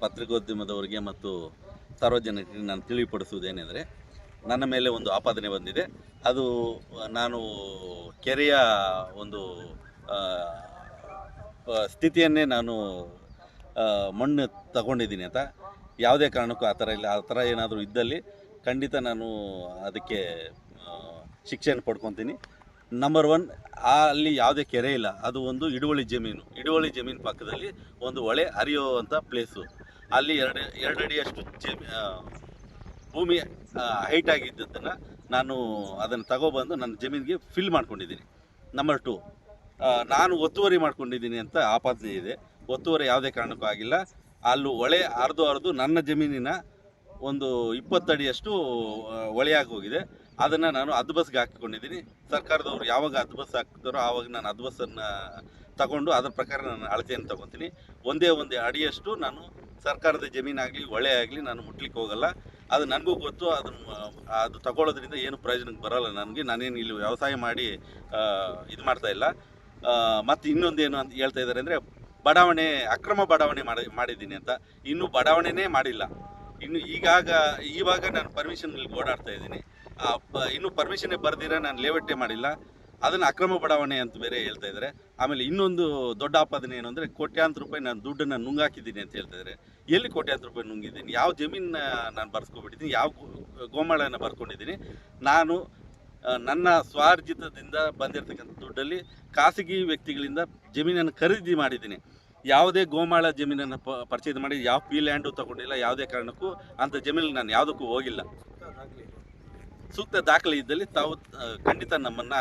ಪತ್ರಿಕೋದ್ಯಮದವರಿಗೆ ಮತ್ತು ಸಾರ್ವಜನಿಕರಿಗೆ ನಾನು ತಿಳಿಪಡಿಸುವುದೇನೆಂದರೆ ನನ್ನ ಮೇಲೆ ಒಂದು ಆಪಾದನೆ ಬಂದಿದೆ. ಅದು, ನಾನು ಕೆರೆಯ ಒಂದು ಸ್ಥಿತಿಯನ್ನೇ ನಾನು ಮಣ್ಣು ತಗೊಂಡಿದ್ದೀನಿ ಅಂತ. ಯಾವುದೇ ಕಾರಣಕ್ಕೂ ಆ ಥರ ಇಲ್ಲ. ಆ ಥರ ಏನಾದರೂ ಇದ್ದಲ್ಲಿ ಖಂಡಿತ ನಾನು ಅದಕ್ಕೆ ಶಿಕ್ಷೆಯನ್ನು ಪಡ್ಕೊತೀನಿ. ನಂಬರ್ ಒನ್ ಅಲ್ಲಿ ಯಾವುದೇ ಕೆರೆ ಇಲ್ಲ. ಅದು ಒಂದು ಹಿಡುವಳಿ ಜಮೀನು. ಹಿಡುವಳಿ ಜಮೀನು ಪಕ್ಕದಲ್ಲಿ ಒಂದು ಹೊಳೆ ಹರಿಯುವಂಥ ಪ್ಲೇಸು ಅಲ್ಲಿ ಎರಡು ಎರಡು ಅಡಿಯಷ್ಟು ಜಮಿ ಭೂಮಿ ಹೈಟ್ ಆಗಿದ್ದನ್ನು ನಾನು ಅದನ್ನು ತಗೊಬಂದು ನನ್ನ ಜಮೀನಿಗೆ ಫಿಲ್ ಮಾಡ್ಕೊಂಡಿದ್ದೀನಿ. ನಂಬರ್ ಟು ನಾನು ಒತ್ತುವರಿ ಮಾಡ್ಕೊಂಡಿದ್ದೀನಿ ಅಂತ ಆಪಾದನೆ ಇದೆ. ಒತ್ತುವರಿ ಯಾವುದೇ ಕಾರಣಕ್ಕೂ ಆಗಿಲ್ಲ. ಅಲ್ಲೂ ಹೊಳೆ ಹರಿದು ಹರಿದು ನನ್ನ ಜಮೀನಿನ ಒಂದು ಇಪ್ಪತ್ತಡಿಯಷ್ಟು ಹೊಳೆಯಾಗಿ ಹೋಗಿದೆ. ಅದನ್ನು ನಾನು ಅದ್ಬಸ್ಗೆ ಹಾಕಿಕೊಂಡಿದ್ದೀನಿ. ಸರ್ಕಾರದವರು ಯಾವಾಗ ಅದ್ಬಸ್ ಹಾಕ್ತಾರೋ ಆವಾಗ ನಾನು ಅದ್ಬಸ್ಸನ್ನು ತಗೊಂಡು ಅದರ ಪ್ರಕಾರ ನಾನು ಅಳತೆಯನ್ನು ತಗೊತೀನಿ. ಒಂದೇ ಒಂದೇ ಅಡಿಯಷ್ಟು ನಾನು ಸರ್ಕಾರದ ಜಮೀನಾಗಲಿ, ಹೊಳೆ ಆಗಲಿ ನಾನು ಮುಟ್ಲಿಕ್ಕೆ ಹೋಗಲ್ಲ. ಅದು ನನಗೂ ಗೊತ್ತು ಅದನ್ನು ಅದು ತಗೊಳ್ಳೋದ್ರಿಂದ ಏನು ಪ್ರಯೋಜನಕ್ಕೆ ಬರಲ್ಲ ನನಗೆ. ನಾನೇನು ಇಲ್ಲಿ ವ್ಯವಸಾಯ ಮಾಡಿ ಇದು ಮಾಡ್ತಾ ಇಲ್ಲ. ಮತ್ತು ಇನ್ನೊಂದೇನು ಅಂತ ಹೇಳ್ತಾ ಇದ್ದಾರೆ ಅಂದರೆ ಬಡಾವಣೆ, ಅಕ್ರಮ ಬಡಾವಣೆ ಮಾಡಿ, ಮಾಡಿದ್ದೀನಿ ಅಂತ. ಇನ್ನೂ ಬಡಾವಣೆನೇ ಮಾಡಿಲ್ಲ. ಇನ್ನು ಈಗಾಗ, ಇವಾಗ ನಾನು ಪರ್ಮಿಷನ್ ಓಡಾಡ್ತಾ ಇದ್ದೀನಿ. ಇನ್ನೂ ಪರ್ಮಿಷನ್ನೇ ಬರ್ದಿರ ನಾನು ಲೇವಟ್ಟೆ ಮಾಡಿಲ್ಲ. ಅದನ್ನು ಅಕ್ರಮ ಬಡಾವಣೆ ಅಂತ ಬೇರೆ ಹೇಳ್ತಾ ಇದ್ದಾರೆ ಆಮೇಲೆ ಇನ್ನೊಂದು ದೊಡ್ಡ ಆಪಾದನೆ ಏನು ಅಂದರೆ ಕೋಟ್ಯಾಂತರ ರೂಪಾಯಿ ನಾನು ದುಡ್ಡನ್ನು ನುಂಗಾಕಿದ್ದೀನಿ ಅಂತ ಹೇಳ್ತಾ ಇದ್ದಾರೆ ಎಲ್ಲಿ ಕೋಟ್ಯಾಂತರ ರೂಪಾಯಿ ನುಂಗಿದ್ದೀನಿ? ಯಾವ ಜಮೀನ ನಾನು ಬರ್ಸ್ಕೊಬಿಟ್ಟಿದ್ದೀನಿ? ಯಾವ ಗೋಮಾಳನ ಬರ್ಕೊಂಡಿದ್ದೀನಿ? ನಾನು ನನ್ನ ಸ್ವಾರ್ಜಿತದಿಂದ ಬಂದಿರತಕ್ಕಂಥ ದುಡ್ಡಲ್ಲಿ ಖಾಸಗಿ ವ್ಯಕ್ತಿಗಳಿಂದ ಜಮೀನನ್ನು ಖರೀದಿ ಮಾಡಿದ್ದೀನಿ. ಯಾವುದೇ ಗೋಮಾಳ ಜಮೀನನ್ನು ಪ ಪರ್ಚೇಸ್ ಮಾಡಿ ಯಾವ ಪಿ ಲ್ಯಾಂಡು ತಗೊಂಡಿಲ್ಲ ಯಾವುದೇ ಕಾರಣಕ್ಕೂ ಅಂಥ ಜಮೀನಲ್ಲಿ ನಾನು ಯಾವುದಕ್ಕೂ ಹೋಗಿಲ್ಲ. ಸೂಕ್ತ ದಾಖಲೆ ಇದ್ದಲ್ಲಿ ತಾವು ಖಂಡಿತ ನಮ್ಮನ್ನು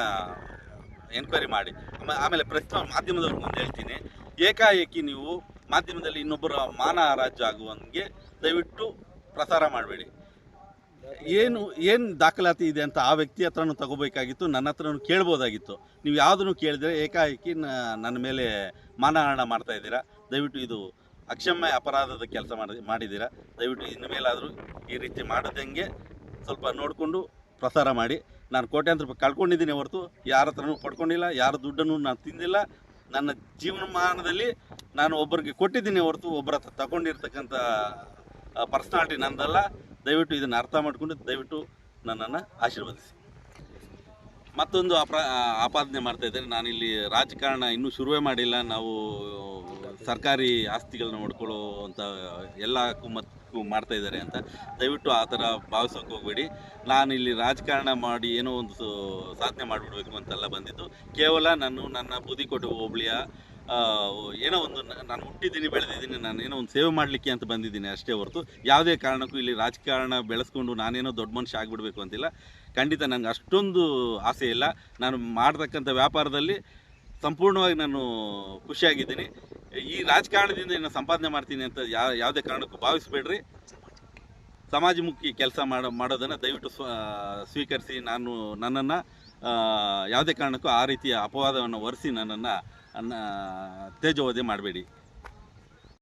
ಎನ್ಕ್ವೈರಿ ಮಾಡಿ. ಆಮ- ಆಮೇಲೆ ಪ್ರಸ್ತುತ ಮಾಧ್ಯಮದವ್ರಿಗೆ ಮುಂದೆ ಹೇಳ್ತೀನಿ. ಏಕಾಏಕಿ ನೀವು ಮಾಧ್ಯಮದಲ್ಲಿ ಇನ್ನೊಬ್ಬರ ಮಾನ ಹರಾಜು ಆಗುವಂಗೆ ದಯವಿಟ್ಟು ಪ್ರಸಾರ ಮಾಡಬೇಡಿ. ಏನು ಏನು ದಾಖಲಾತಿ ಇದೆ ಅಂತ ಆ ವ್ಯಕ್ತಿ ಹತ್ರನೂ ತಗೋಬೇಕಾಗಿತ್ತು, ನನ್ನ ಹತ್ರನೂ ಕೇಳ್ಬೋದಾಗಿತ್ತು. ನೀವು ಯಾವುದನ್ನು ಕೇಳಿದರೆ ಏಕಾಏಕಿ ನನ್ನ ಮೇಲೆ ಮಾನಹರಣ ಮಾಡ್ತಾ ಇದ್ದೀರಾ, ದಯವಿಟ್ಟು ಇದು ಅಕ್ಷಮ್ಯ ಅಪರಾಧದ ಕೆಲಸ ಮಾಡಿ, ಮಾಡಿದ್ದೀರಾ, ದಯವಿಟ್ಟು ಇನ್ನು ಮೇಲಾದರೂ ಈ ರೀತಿ ಮಾಡದಂಗೆ ಸ್ವಲ್ಪ ನೋಡಿಕೊಂಡು ಪ್ರಸಾರ ಮಾಡಿ. ನಾನು ಕೋಟ್ಯಾಂತರ ರೂಪಾಯಿ ಕಳ್ಕೊಂಡಿದ್ದೀನಿ ಹೊರತು, ಯಾರ ಹತ್ರನೂ ಪಡ್ಕೊಂಡಿಲ್ಲ, ಯಾರ ದುಡ್ಡನ್ನು ನಾನು ತಿಂದಿಲ್ಲ. ನನ್ನ ಜೀವನಮಾನದಲ್ಲಿ ನಾನು ಒಬ್ಬರಿಗೆ ಕೊಟ್ಟಿದ್ದೀನಿ ಹೊರತು, ಒಬ್ಬರ ಹತ್ರ ತಗೊಂಡಿರ್ತಕ್ಕಂಥ ಪರ್ಸ್ನಾಲಿಟಿ ನಂದಲ್ಲ. ದಯವಿಟ್ಟು ಇದನ್ನು ಅರ್ಥ ಮಾಡಿಕೊಂಡು ದಯವಿಟ್ಟು ನನ್ನನ್ನು ಆಶೀರ್ವದಿಸಿ. ಮತ್ತೊಂದು ಅಪ್ರ ಆಪಾದನೆ ಮಾಡ್ತಾ ನಾನು ಇಲ್ಲಿ ರಾಜಕಾರಣ ಇನ್ನೂ ಶುರುವೇ ಮಾಡಿಲ್ಲ. ನಾವು ಸರ್ಕಾರಿ ಆಸ್ತಿಗಳನ್ನ ಅಂತ ಎಲ್ಲ ಕುಮ್ಮಕ್ಕು ಮಾಡ್ತಾ ಇದ್ದಾರೆ ಅಂತ. ದಯವಿಟ್ಟು ಆ ಥರ ಭಾವಿಸೋಕೆ ಹೋಗಬೇಡಿ. ನಾನು ಇಲ್ಲಿ ರಾಜಕಾರಣ ಮಾಡಿ ಏನೋ ಒಂದು ಸಾಧನೆ ಮಾಡಿಬಿಡ್ಬೇಕು ಅಂತೆಲ್ಲ ಬಂದಿದ್ದು. ಕೇವಲ ನಾನು ನನ್ನ ಬೂದಿಕೋಟೆ ಹೋಬಳಿಯ ಏನೋ ಒಂದು ನಾನು ಹುಟ್ಟಿದ್ದೀನಿ, ಬೆಳೆದಿದ್ದೀನಿ, ನಾನು ಏನೋ ಒಂದು ಸೇವೆ ಮಾಡಲಿಕ್ಕೆ ಅಂತ ಬಂದಿದ್ದೀನಿ ಅಷ್ಟೇ ಹೊರತು. ಯಾವುದೇ ಕಾರಣಕ್ಕೂ ಇಲ್ಲಿ ರಾಜಕಾರಣ ಬೆಳೆಸ್ಕೊಂಡು ನಾನೇನೋ ದೊಡ್ಡ ಮನುಷ್ಯ ಆಗಿಬಿಡ್ಬೇಕು ಅಂತಿಲ್ಲ. ಖಂಡಿತ ನನಗೆ ಅಷ್ಟೊಂದು ಆಸೆ ಇಲ್ಲ. ನಾನು ಮಾಡ್ತಕ್ಕಂಥ ವ್ಯಾಪಾರದಲ್ಲಿ ಸಂಪೂರ್ಣವಾಗಿ ನಾನು ಖುಷಿಯಾಗಿದ್ದೀನಿ. ಈ ರಾಜಕಾರಣದಿಂದ ಏನು ಸಂಪಾದನೆ ಮಾಡ್ತೀನಿ ಅಂತ ಯಾವ ಯಾವುದೇ ಕಾರಣಕ್ಕೂ ಭಾವಿಸಬೇಡ್ರಿ. ಸಮಾಜಮುಖಿ ಕೆಲಸ ಮಾಡೋ, ಮಾಡೋದನ್ನು ದಯವಿಟ್ಟು ಸ್ವ ಸ್ವೀಕರಿಸಿ ನಾನು ನನ್ನನ್ನು ಯಾವುದೇ ಕಾರಣಕ್ಕೂ ಆ ರೀತಿಯ ಅಪವಾದವನ್ನು ಒರೆಸಿ ನನ್ನನ್ನು ತೇಜೋವಧೆ ಮಾಡಬೇಡಿ.